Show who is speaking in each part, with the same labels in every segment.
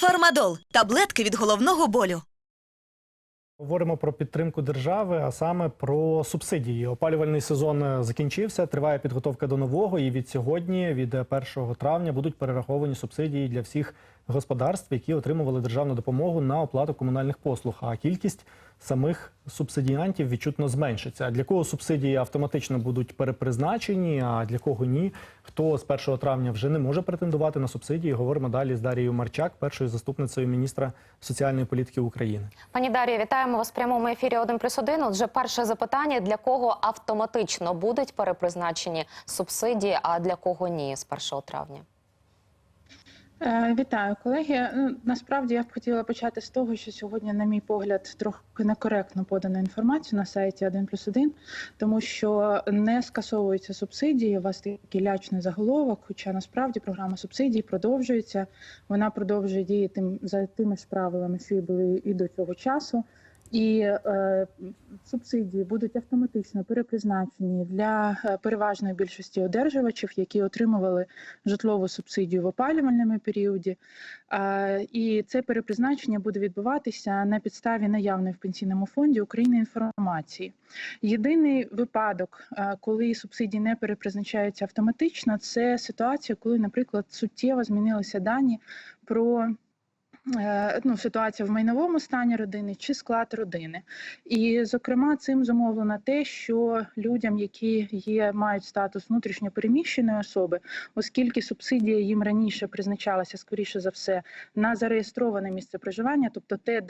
Speaker 1: Фармадол таблетки від головного болю.
Speaker 2: Говоримо про підтримку держави, а саме про субсидії. Опалювальний сезон е, закінчився. Триває підготовка до нового. І від сьогодні, від е, 1 травня, будуть перераховані субсидії для всіх господарств, які отримували державну допомогу на оплату комунальних послуг. А кількість самих субсидіантів відчутно зменшиться. А Для кого субсидії автоматично будуть перепризначені, а для кого ні? Хто з 1 травня вже не може претендувати на субсидії? Говоримо далі з Дарією Марчак, першою заступницею міністра соціальної політики України.
Speaker 3: Пані Дар'я, вітаємо вас в прямому ефірі 1 плюс 1. Отже, перше запитання: для кого автоматично будуть перепризначені субсидії, а для кого ні з 1 травня?
Speaker 4: Е, Вітаю, колеги. Ну, насправді я б хотіла почати з того, що сьогодні, на мій погляд, трохи некоректно подана інформація на сайті 1 плюс 1, тому що не скасовуються субсидії. У вас такий лячний заголовок. Хоча насправді програма субсидій продовжується. Вона продовжує діяти за тими ж правилами, що і були і до цього часу. І е, субсидії будуть автоматично перепризначені для е, переважної більшості одержувачів, які отримували житлову субсидію в опалювальному періоді. Е, і це перепризначення буде відбуватися на підставі наявної в пенсійному фонді України інформації. Єдиний випадок, е, коли субсидії не перепризначаються автоматично, це ситуація, коли, наприклад, суттєво змінилися дані про ну, ситуація в майновому стані родини чи склад родини. І, зокрема, цим зумовлено те, що людям, які є, мають статус внутрішньопереміщеної особи, оскільки субсидія їм раніше призначалася, скоріше за все, на зареєстроване місце проживання, тобто те,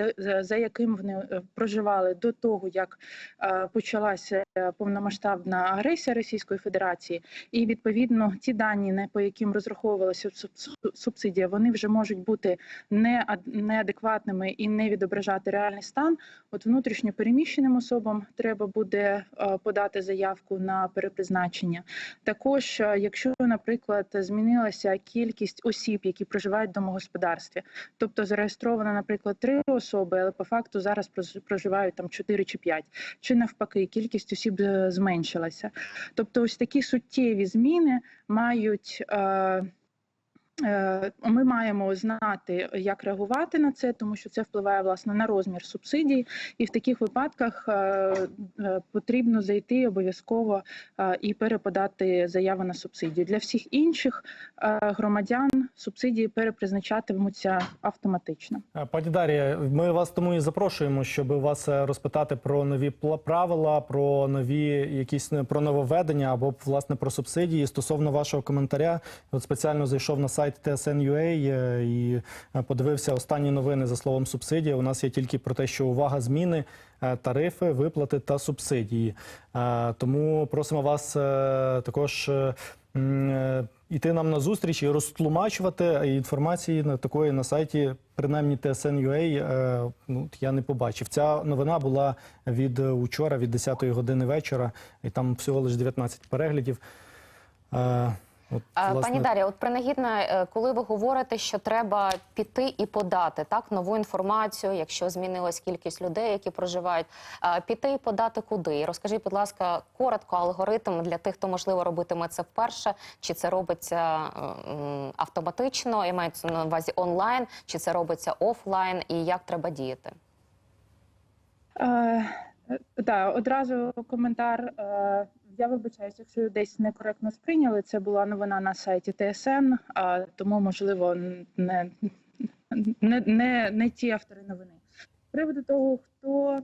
Speaker 4: за- яким вони е, проживали до того, як е, почалася повномасштабна агресія Російської Федерації, і відповідно ті дані, по яким розраховувалася суб- субсидія, вони вже можуть бути не неадекватними і не відображати реальний стан. От внутрішньо переміщеним особам треба буде е, подати заявку на перепризначення. Також, е, якщо, наприклад, змінилася кількість осіб, які проживають в домогосподарстві, тобто зареєстровано, наприклад, три особи, але по факту зараз проживають там 4 чи 5, чи навпаки, кількість осіб е, зменшилася. Тобто, ось такі суттєві зміни мають. Е, Ми маємо знати, як реагувати на це, тому що це впливає власне на розмір субсидій, і в таких випадках е, е, потрібно зайти обов'язково і переподати заяву на субсидію. Для всіх інших громадян субсидії перепризначатимуться автоматично.
Speaker 2: Пані Дар'я, ми вас тому і запрошуємо, щоб вас розпитати про нові правила, про нові якісь про нововведення або власне про субсидії. Стосовно вашого коментаря, от спеціально зайшов на сайт TSN.ua е, і е, подивився останні новини за словом субсидія. У нас є тільки про те, що увага зміни. е, Тарифи, виплати та субсидії. Тому просимо вас також іти нам на зустріч і розтлумачувати інформації на такої на сайті, принаймні TSN.ua, ну я не побачив. Ця новина була від учора, від 10-ї години вечора, і там всього лише 19 переглядів. Е, От,
Speaker 3: А,
Speaker 2: власне,
Speaker 3: Пані Дар'я, от принагідно, е, коли ви говорите, що треба піти і подати так нову інформацію, якщо змінилась кількість людей, які проживають, піти і подати куди? І Розкажіть, будь ласка, коротко алгоритм для тих, хто можливо робитиме це вперше, чи це робиться е, автоматично, я маю на увазі онлайн, чи це робиться офлайн, і як треба діяти?
Speaker 4: Е, Так, одразу коментар. Е, Я вибачаюся, якщо десь некоректно сприйняли. Це була новина на сайті ТСН, а тому, можливо, не, не, не, не ті автори новини. З приводу того, хто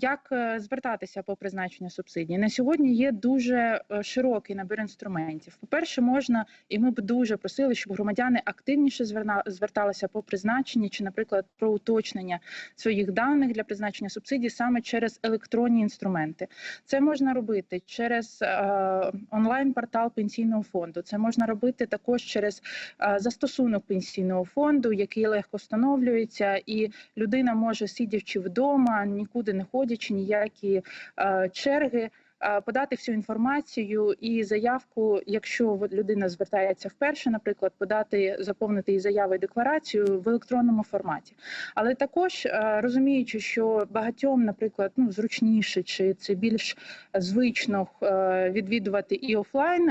Speaker 4: як е, звертатися по призначенню субсидій, на сьогодні є дуже е, широкий набір інструментів. По-перше, можна, і ми б дуже просили, щоб громадяни активніше зверталися по призначенні, чи, наприклад, про уточнення своїх даних для призначення субсидій саме через електронні інструменти. Це можна робити через е, онлайн-портал пенсійного фонду. Це можна робити також через застосунок пенсійного фонду, який легко встановлюється, і людина може, сидячи вдома, нікуди не ходячи, ніякі е, черги. е, Подати всю інформацію і заявку, якщо людина звертається вперше, наприклад, подати заповнити її заяву і декларацію в електронному форматі. Але також е, розуміючи, що багатьом, наприклад, ну зручніше чи це більш звично відвідувати і офлайн.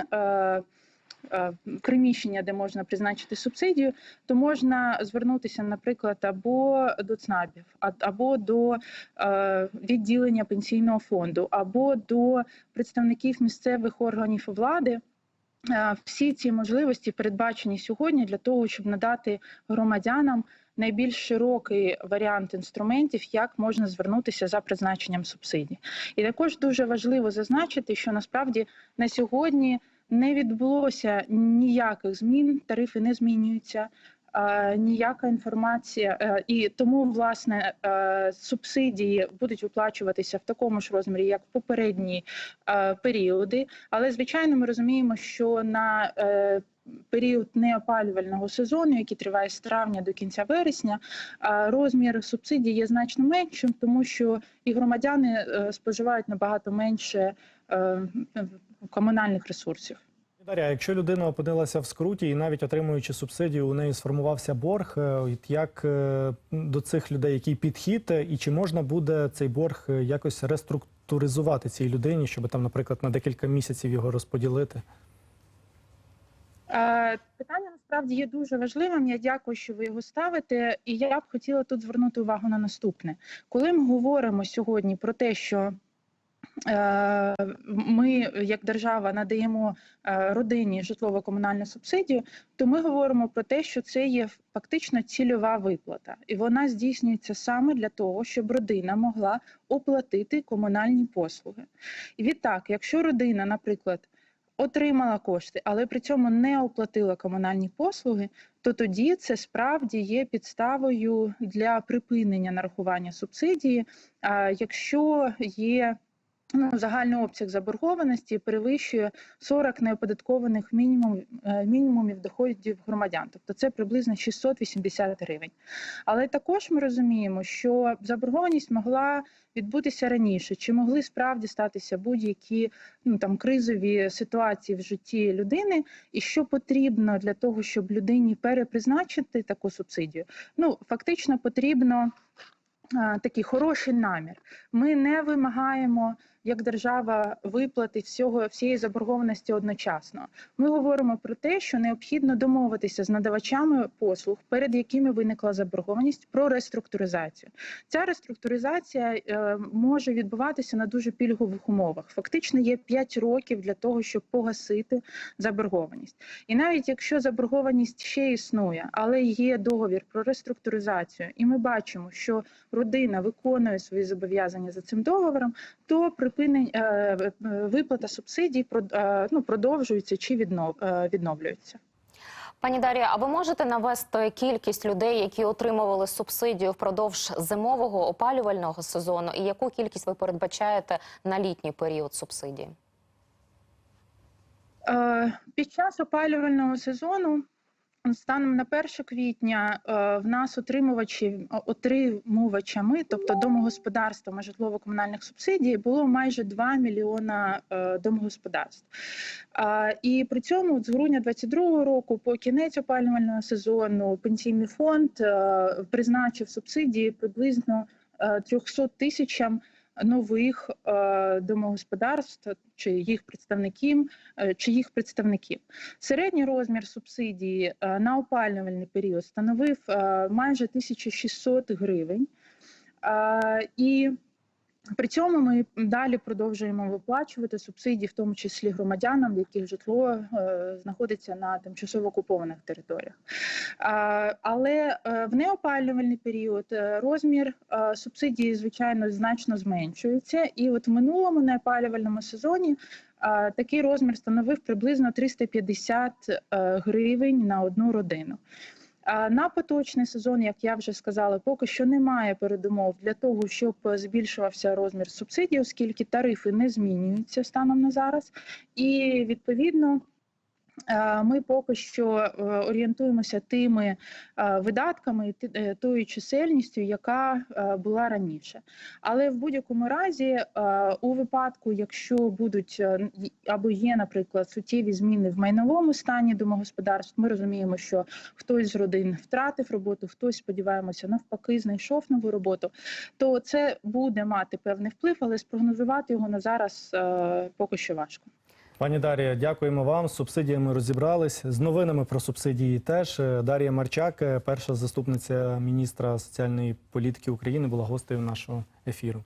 Speaker 4: Е, приміщення, де можна призначити субсидію, то можна звернутися, наприклад, або до ЦНАПів, або до е, відділення пенсійного фонду, або до представників місцевих органів влади. Е, Всі ці можливості передбачені сьогодні для того, щоб надати громадянам найбільш широкий варіант інструментів, як можна звернутися за призначенням субсидій. І також дуже важливо зазначити, що насправді на сьогодні не відбулося ніяких змін, тарифи не змінюються. Ніяка інформація, е, і тому власне е, субсидії будуть виплачуватися в такому ж розмірі, як в попередні е, періоди. Але звичайно, ми розуміємо, що на період неопалювального сезону, який триває з травня до кінця вересня, розмір субсидій є значно меншим, тому що і громадяни споживають набагато менше комунальних ресурсів.
Speaker 2: Дар'я, якщо людина опинилася в скруті і навіть отримуючи субсидію, у неї сформувався борг. е, Як е, до цих людей який підхід, е, і чи можна буде цей борг якось реструктуризувати цій людині, щоб там, наприклад, на декілька місяців його розподілити?
Speaker 4: Питання насправді є дуже важливим. Я дякую, що ви його ставите. І я б хотіла тут звернути увагу на наступне. Коли ми говоримо сьогодні про те, що ми, як держава, надаємо е, родині житлово-комунальну субсидію, то ми говоримо про те, що це є фактично цільова виплата, і вона здійснюється саме для того, щоб родина могла оплатити комунальні послуги. І відтак, якщо родина, наприклад, отримала кошти, але при цьому не оплатила комунальні послуги, то тоді це справді є підставою для припинення нарахування субсидії, а якщо є загальний обсяг заборгованості перевищує 40 неоподаткованих мінімум, е, мінімумів доходів громадян, тобто це приблизно 680 гривень. Але також ми розуміємо, що заборгованість могла відбутися раніше, чи могли справді статися будь-які ну там кризові ситуації в житті людини, і що потрібно для того, щоб людині перепризначити таку субсидію. Ну фактично потрібно а, такий хороший намір. Ми не вимагаємо як держава виплати всього всієї заборгованості одночасно. Ми говоримо про те, що необхідно домовитися з надавачами послуг, перед якими виникла заборгованість, про реструктуризацію. Ця реструктуризація е, може відбуватися на дуже пільгових умовах. Фактично є 5 років для того, щоб погасити заборгованість. І навіть якщо заборгованість ще існує, але є договір про реструктуризацію, і ми бачимо, що родина виконує свої зобов'язання за цим договором, то припинень е, е, виплата субсидій е, ну, продовжується чи віднов, відновлюється.
Speaker 3: Пані Дар'я, а ви можете навести кількість людей, які отримували субсидію впродовж зимового опалювального сезону, і яку кількість ви передбачаєте на літній період субсидії?
Speaker 4: Під час опалювального сезону, станом на 1 квітня, е, в нас отримувачі отримувачами, тобто домогосподарствами житлово-комунальних субсидій, було майже 2 мільйона е, домогосподарств. І при цьому з грудня 2022 року, по кінець опалювального сезону, пенсійний фонд е, призначив субсидії приблизно е, 300 тисячам нових домогосподарств чи їх представників, е, чи їх представників. Середній розмір субсидії е, на опалювальний період становив е, майже 1600 гривень. І при цьому ми далі продовжуємо виплачувати субсидії, в тому числі громадянам, в яких житло е, знаходиться на тимчасово окупованих територіях. А, Але е, в неопалювальний період е, розмір е, субсидії, звичайно, значно зменшується. І от в минулому неопалювальному сезоні е, такий розмір становив приблизно 350 е, гривень на одну родину. На поточний сезон, як я вже сказала, поки що немає передумов для того, щоб збільшувався розмір субсидій, оскільки тарифи не змінюються станом на зараз, і відповідно. Ми поки що е, орієнтуємося тими е, видатками, ти- е, тою чисельністю, яка була раніше. Але в будь-якому разі, у випадку, якщо будуть або є, наприклад, суттєві зміни в майновому стані домогосподарств, ми розуміємо, що хтось з родин втратив роботу, хтось, сподіваємося, навпаки, знайшов нову роботу, то це буде мати певний вплив, але спрогнозувати його на зараз поки що важко.
Speaker 2: Пані Дар'я, дякуємо вам. З субсидіями розібрались. З новинами про субсидії теж. Дарія Дар'я Марчак, е, перша заступниця міністра соціальної політики України, була гостею нашого ефіру.